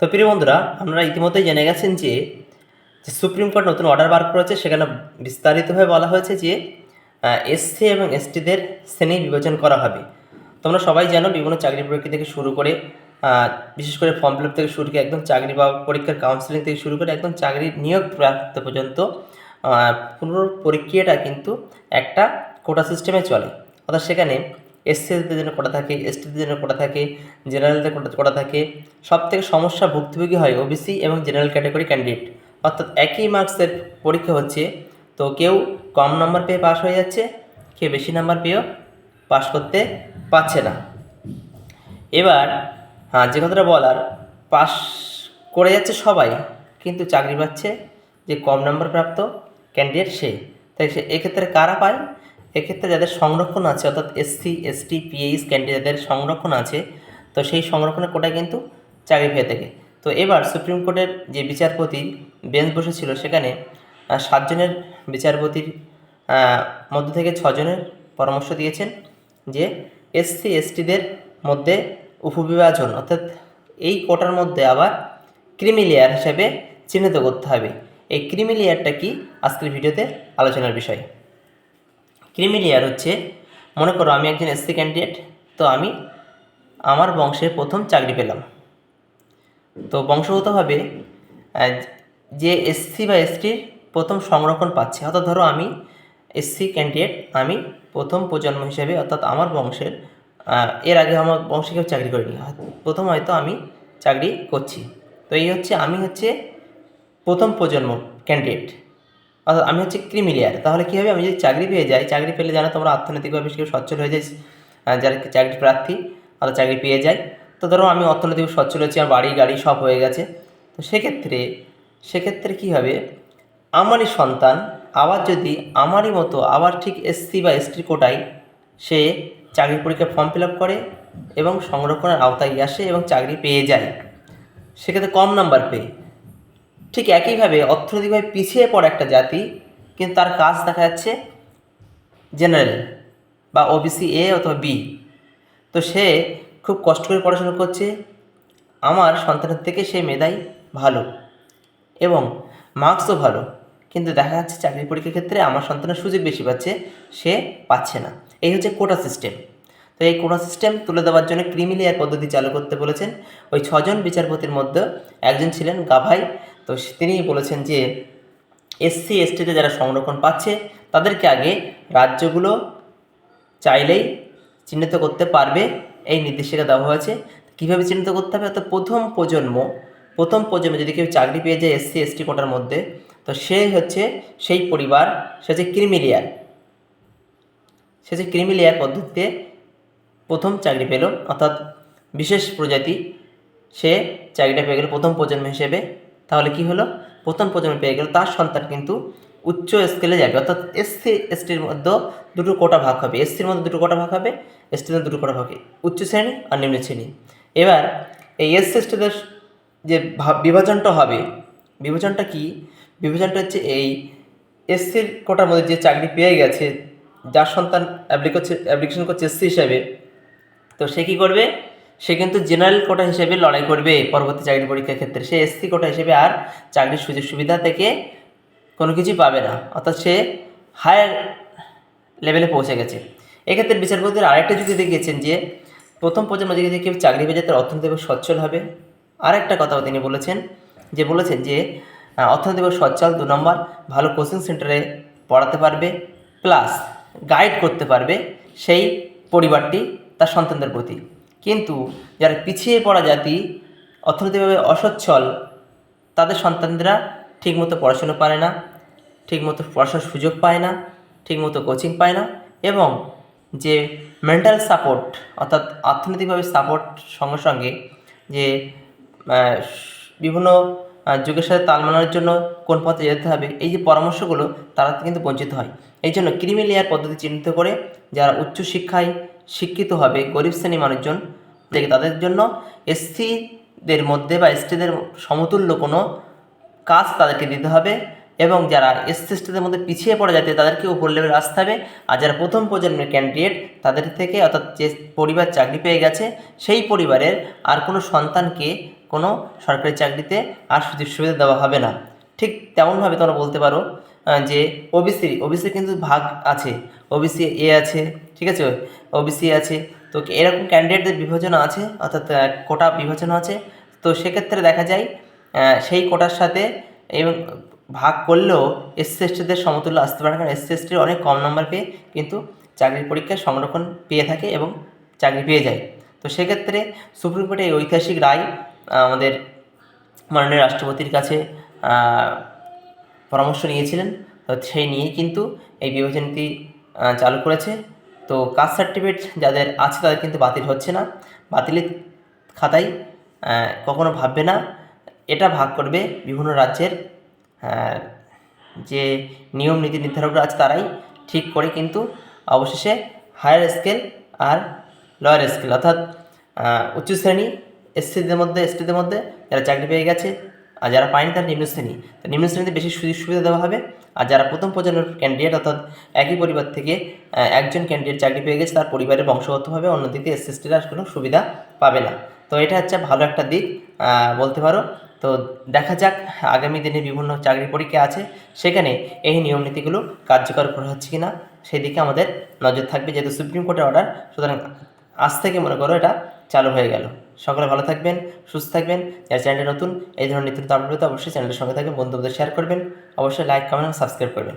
তো প্রিয় বন্ধুরা, আপনারা ইতিমধ্যেই জেনে গেছেন যে সুপ্রিম কোর্ট নতুন অর্ডার বার করেছে, সেখানে বিস্তারিতভাবে বলা হয়েছে যে এসসি এবং এসটিদের শ্রেণি বিভাজন করা হবে। তোমরা সবাই জানো, বিভিন্ন চাকরি পরীক্ষা থেকে শুরু করে বিশেষ করে ফর্ম ফিল থেকে শুরু করে, একদম চাকরি বা পরীক্ষার কাউন্সিলিং থেকে শুরু করে, একদম চাকরির নিয়োগ প্রাপ্ত পর্যন্ত পুরো প্রক্রিয়াটা কিন্তু একটা কোটা সিস্টেমে চলে। অর্থাৎ সেখানে এসসিদের জন্য কোটা থাকে এসটিদের জন্য কোটা থাকে জেনারেলদের কোটা কোটা থাকে সব থেকে সমস্যা ভুক্তভোগী হয় ওবিসি এবং জেনারেল ক্যাটাগরি ক্যান্ডিডেট অর্থাৎ একই মার্কসের পরীক্ষা হচ্ছে, তো কেউ কম নাম্বার পেয়ে পাশ হয়ে যাচ্ছে, কেউ বেশি নাম্বার পেয়েও পাশ করতে পারছে না। এবার হ্যাঁ যে কথাটা বলার পাস করে যাচ্ছে সবাই, কিন্তু চাকরি পাচ্ছে যে কম নাম্বার প্রাপ্ত ক্যান্ডিডেট সে। তাই সে, এক্ষেত্রে কারা পায়? এক্ষেত্রে যাদের সংরক্ষণ আছে, অর্থাৎ এসসি এসটি পিএইচ ক্যান্ডিডেটদের সংরক্ষণ আছে, তো সেই সংরক্ষণের কোটায় কিন্তু চাকরি পেয়ে থাকে। তো এবার সুপ্রিম কোর্টের যে বিচারপতি বেঞ্চ বসেছিল সেখানে সাতজনের বিচারপতির মধ্য থেকে ছজনের পরামর্শ দিয়েছেন যে এসসি এসটিদের মধ্যে উপবিভাজন, অর্থাৎ এই কোটার মধ্যে আবার ক্রিমি লেয়ার হিসেবে চিহ্নিত করতে হবে। এই ক্রিমি লেয়ারটা কি? আজকের ভিডিওতে আলোচনার বিষয়। ক্রিমি লেয়ার হচ্ছে। মনে করো আমি একজন এসসি ক্যান্ডিডেট তো আমি আমার বংশে প্রথম চাকরি পেলাম। তো বংশগতভাবে যে এসসি বা এসটির প্রথম সংরক্ষণ পাচ্ছে, অর্থাৎ ধরো আমি এসসি ক্যান্ডিডেট আমি প্রথম প্রজন্ম হিসেবে, অর্থাৎ আমার বংশের এর আগে আমার বংশে কেউ চাকরি করিনি প্রথম হয়তো আমি চাকরি করছি। তো এই হচ্ছে, আমি হচ্ছে প্রথম প্রজন্ম ক্যান্ডিডেট অর্থাৎ আমি হচ্ছে ক্রিমিলিয়ার। তাহলে কী হবে? আমি যদি চাকরি পেয়ে যাই চাকরি পেলে জানো তোমরা অর্থনৈতিকভাবে কেউ সচ্ছল হয়ে আহ, যারা চাকরি প্রার্থী অর্থাৎ চাকরি পেয়ে যায় তো ধরো আমি অর্থনৈতিক সচ্ছল হচ্ছি আমার বাড়ি গাড়ি সব হয়ে গেছে। তো সেক্ষেত্রে সেক্ষেত্রে কী হবে? আমারই সন্তান আবার যদি আমারই মতো আবার ঠিক এসসি বা এসটির কোটায় সে চাকরি পরীক্ষার ফর্ম ফিল আপ করে এবং সংরক্ষণের আওতায় আসে এবং চাকরি পেয়ে যায় সেক্ষেত্রে কম নাম্বার পেয়ে। ঠিক একইভাবে অর্থনৈতিকভাবে পিছিয়ে পড়া একটা জাতি, কিন্তু তার কাজ দেখা যাচ্ছে জেনারেল বা ওবিসি এ অথবা বি তো সে খুব কষ্ট করে পড়াশোনা করছে। আমার সন্তানের থেকে সে মেধাই ভালো এবং মার্কসও ভালো, কিন্তু দেখা যাচ্ছে চাকরি পরীক্ষার ক্ষেত্রে আমার সন্তানের সুযোগ বেশি পাচ্ছে, সে পাচ্ছে না। এই হচ্ছে কোটা সিস্টেম তো এই কোটা সিস্টেম তুলে দেওয়ার জন্য ক্রিমিলিয়ার পদ্ধতি চালু করতে বলেছেন। ওই ছজন বিচারপতির মধ্যে একজন ছিলেন গাভাই তো তিনি বলেছেন যে এসসি এসটিতে যারা সংরক্ষণ পাচ্ছে, তাদেরকে আগে রাজ্যগুলো চাইলেই চিহ্নিত করতে পারবে। এই নির্দেশিকা দেওয়া হয়েছে। কীভাবে চিহ্নিত করতে হবে? অর্থাৎ প্রথম প্রজন্ম, প্রথম প্রজন্মে যদি কেউ চাকরি পেয়ে যায় এসসি এসটি কোটার মধ্যে, তো সে হচ্ছে সেই পরিবার, সে হচ্ছে ক্রিমিলিয়ার সে হচ্ছে ক্রিমিলিয়ার পদ্ধতিতে প্রথম চাকরি পেল। অর্থাৎ বিশেষ প্রজাতি, সে চাকরিটা পেয়ে গেল প্রথম প্রজন্ম হিসেবে। তাহলে কি হলো? প্রথম প্রজন্ম পেয়ে গেল, তার সন্তান কিন্তু উচ্চ স্কেলে যাবে। অর্থাৎ এসসি এসটির মধ্যে দুটো কোটা ভাগ হবে। এসসির মধ্যে দুটো কোটা ভাগ হবে এসটির মধ্যে দুটো কোটা ভাগ হবে। উচ্চ শ্রেণি আর নিম্ন শ্রেণি। এবার এই এসসি এসটিদের যে বিভাজনটা হবে, বিভাজনটা কি? বিভাজনটা হচ্ছে এই এসসির কোটার মধ্যে যে চাকরি পেয়ে গেছে, যার সন্তান অ্যাপ্লিকেশন করছে এসসি হিসাবে, তো সে কী করবে? সে কিন্তু জেনারেল কোটা হিসেবে লড়াই করবে পরবর্তী চাকরি পরীক্ষার ক্ষেত্রে। সে এসসি কোটা হিসেবে আর চাকরির সুযোগ সুবিধা থেকে কোনো কিছুই পাবে না। অর্থাৎ সে হায়ার লেভেলে পৌঁছে গেছে। এক্ষেত্রে বিচারপতির আরেকটা যুক্তি দেখিয়েছেন যে, প্রথম প্রজন্ম যদি কেউ চাকরি পেয়ে যায় তার অর্থনৈতিক সচ্ছল হবে। আরেকটা কথাও তিনি বলেছেন যে বলেছেন যে অর্থনৈতিক সচ্ছল দু নম্বর, ভালো কোচিং সেন্টারে পড়াতে পারবে প্লাস গাইড করতে পারবে সেই পরিবারটি, তার সন্তানদের প্রতি। কিন্তু যারা পিছিয়ে পড়া জাতি, অর্থনৈতিকভাবে অসচ্ছল, তাদের সন্তানরা ঠিকমতো পড়াশুনো পারে না, ঠিকমতো পড়াশোনার সুযোগ পায় না, ঠিকমতো কোচিং পায় না এবং যে মেন্টাল সাপোর্ট অর্থাৎ অর্থনৈতিকভাবে সাপোর্ট সঙ্গে সঙ্গে যে বিভিন্ন যুগের সাথে তাল মানানোর জন্য কোন পথে যেতে হবে, এই যে পরামর্শগুলো তারা কিন্তু বঞ্চিত হয়। এই জন্য ক্রিমি লেয়ার পদ্ধতি চিহ্নিত করে যারা উচ্চশিক্ষায় শিক্ষিত হবে গরিব শ্রেণি মানুষজন থেকে তাদের জন্য এসসিদের মধ্যে বা এসটিদের সমতুল্য কোনো কাজ তাদেরকে দিতে হবে এবং যারা এসসি, এসটিদের মধ্যে পিছিয়ে পড়ে যাতে তাদেরকে উপর লেভেলে আসতে হবে। আর যারা প্রথম প্রজন্মের ক্যান্ডিডেট তাদের থেকে অর্থাৎ যে পরিবার চাকরি পেয়ে গেছে সেই পরিবারের আর কোনো সন্তানকে কোনো সরকারি চাকরিতে আর সুযোগ সুবিধা দেওয়া হবে না। ঠিক তেমনভাবে তোমরা বলতে পারো যে ওবিসি ওবিসি কিন্তু ভাগ আছে। ওবিসি এ আছে, ঠিক আছে? ওবিসি আছে। তো এরকম ক্যান্ডিডেটদের বিভাজন আছে, অর্থাৎ কোটা বিভাজন আছে। তো সেক্ষেত্রে দেখা যায় সেই কোটার সাথে এবং ভাগ করলেও এসসি এসটিদের সমতুল্য আসতে পারে কারণ এসসি এসটির অনেক কম নম্বর পেয়ে কিন্তু চাকরির পরীক্ষায় সংরক্ষণ পেয়ে থাকে এবং চাকরি পেয়ে যায়। তো সেক্ষেত্রে সুপ্রিম কোর্টে এই ঐতিহাসিক রায় আমাদের মাননীয় রাষ্ট্রপতির কাছে পরামর্শ নিয়েছিলেন। তো সেই নিয়েই কিন্তু এই বিভাজনটি আহ, চালু করেছে। তো কাস্ট সার্টিফিকেট যাদের আছে তাদের কিন্তু বাতিল হচ্ছে না। বাতিলের খাতায় কখনো ভাববে না। এটা ভাগ করবে বিভিন্ন রাজ্যের যে নিয়ম নীতি নির্ধারকরা আছে তারাই ঠিক করে কিন্তু অবশেষে হায়ার স্কেল আর লোয়ার স্কেল অর্থাৎ উচ্চ শ্রেণি এসসিদের মধ্যে এসটিদের মধ্যে যারা চাকরি পেয়ে গেছে আর যারা পায়নি তারা নিম্ন শ্রেণি নিম্ন শ্রেণীতে বেশি সুযোগ সুবিধা দেওয়া হবে। আর যারা প্রথম প্রজন্মের ক্যান্ডিডেট অর্থাৎ একই পরিবার থেকে একজন ক্যান্ডিডেট চাকরি পেয়ে গেছে, তার পরিবারের বংশগতভাবে অন্যদিকে এসসি এসটিরা আর কোনো সুবিধা পাবে না। তো এটা হচ্ছে ভালো একটা দিক বলতে পারো। তো দেখা যাক, আগামী দিনে বিভিন্ন চাকরি পরীক্ষা আছে। সেখানে এই নিয়ম নীতিগুলো কার্যকর করা হচ্ছে কি না সেই দিকে আমাদের নজর থাকবে, যেহেতু সুপ্রিম কোর্টের অর্ডার সুতরাং আজ থেকে মনে করো এটা চালু হয়ে গেল। সকলে ভালো থাকবেন, সুস্থ থাকবেন। যারা চ্যানেলটা নতুন, এই ধরনের নিত্য আপডেট অবশ্যই চ্যানেলের সঙ্গে থাকবেন, বন্ধুদের শেয়ার করবেন। অবশ্যই লাইক কমেন্ট এবং সাবস্ক্রাইব করবেন।